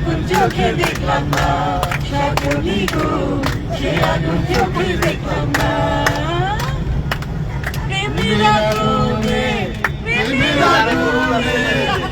আগুন চোখে দেখলাম না। সাজনি গো সে আগুন চোখে দেখলাম না। প্রেমের আগুনে প্রেমের আগুনে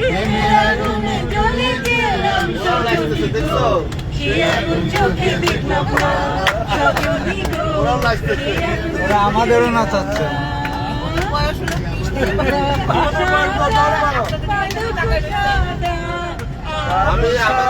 প্রেমের আগুনে জ্বলে গেলাম সাজনি গো। সে আগুন চোখে দেখলাম না। সাজনি গো সে আগুন ওরা আমাদেরও নাচাচ্ছে। আমি আমাদের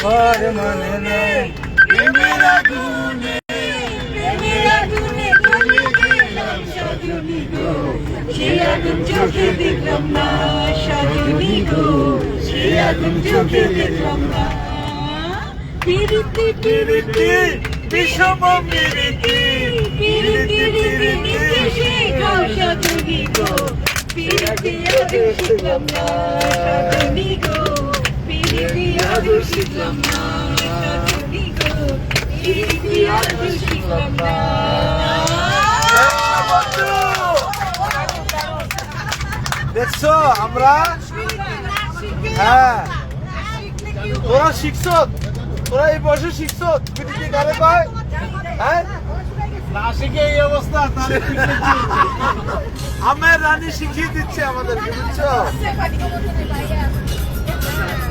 ভার মানে নেই প্রেমের আগুনে প্রেমের আগুনে জ্বলে গেলাম সজনি গো সে আগুন চোখে দেখলাম না সজনি গো সে আগুন চোখে দেখলাম না পিরিতি পিরিতি বিষম পিরিতি পিরিতি পিরিতি শেখাও সজনি গো পিরিতি আগুন শিখলাম না সজনি গো পিরিতি আগুন শিখলাম না সজনি গো দেখছ আমরা হ্যাঁ। তোরা শিখছ? তোরা এই বয়সে শিখছ? পিটিটি গানে কয়? হ্যাঁ? না শিখে এই অবস্থা তাহলে আমের রানী শিখিয়ে দিচ্ছে আমাদেরকে বুঝছ? বাপ।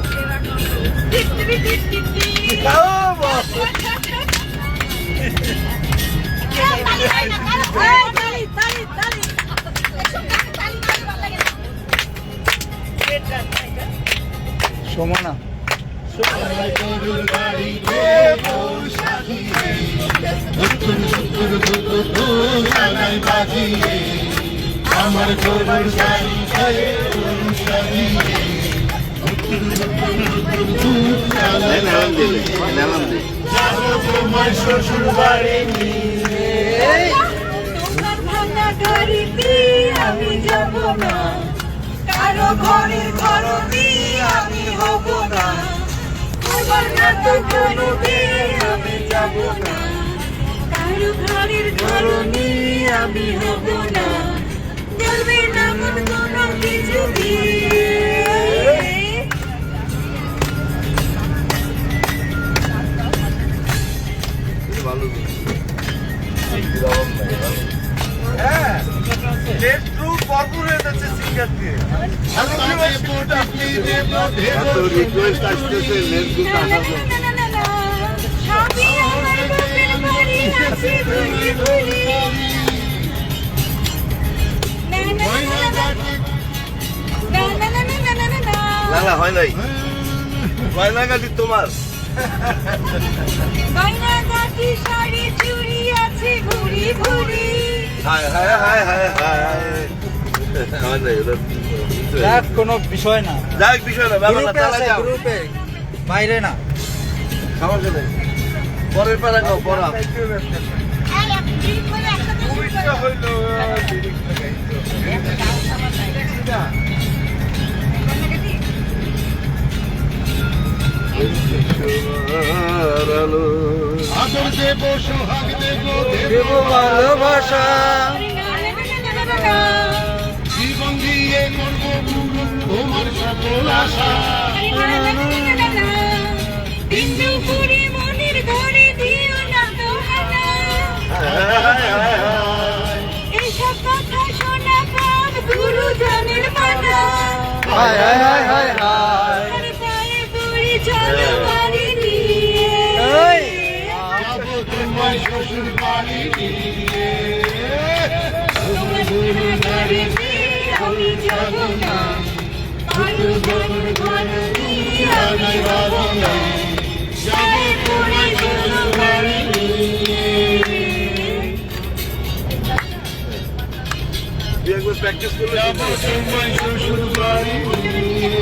সমানা। আমার গরুর গাড়ি তোমার শ্বশুর বাড়ি আমি যাব না। কারও ঘরনি আমি হব না তোমার আমি যাব না কারও আমি হব না। চলবে না, মন কোনো কিছু দিয়ে না, না, না, না। না না হয় নাই গয়নাগাটি তোমার গয়নাগাটি শাড়ি চুড়ি আছে ঘুরি ঘুরি। হায় হায় হায় হায় হায় হয় নাই যাক কোনো বিষয় না। যাক বিষয় না ব্যাপার না গ্রুপে যাও। গ্রুপে। বাইরে না। সমস্যা নেই পরের পাড়া গাও। হইল আদর দেব সোহাগ দেব দেব ভালোবাসা। তোমার সকল আশা বিন্দু পুরি মনের ঘরে মানা হায় হায় হায় হায় হায় শ্বশুর বাড়ি নিয়ে প্র্যাকটিস করলে যাব তোমার শ্বশুর বাড়ি নিয়ে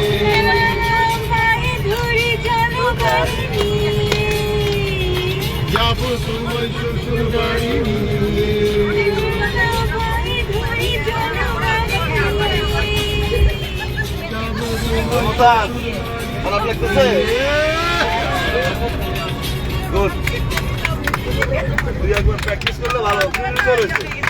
পায়ে ধরে চলো বাড়ি নিয়ে তোমায় শ্বশুর বাড়ি নিয়ে মমতাজ খারাপ লাগতেছে? গুড তুই একবার প্র্যাকটিস করলে ভালো। করেছে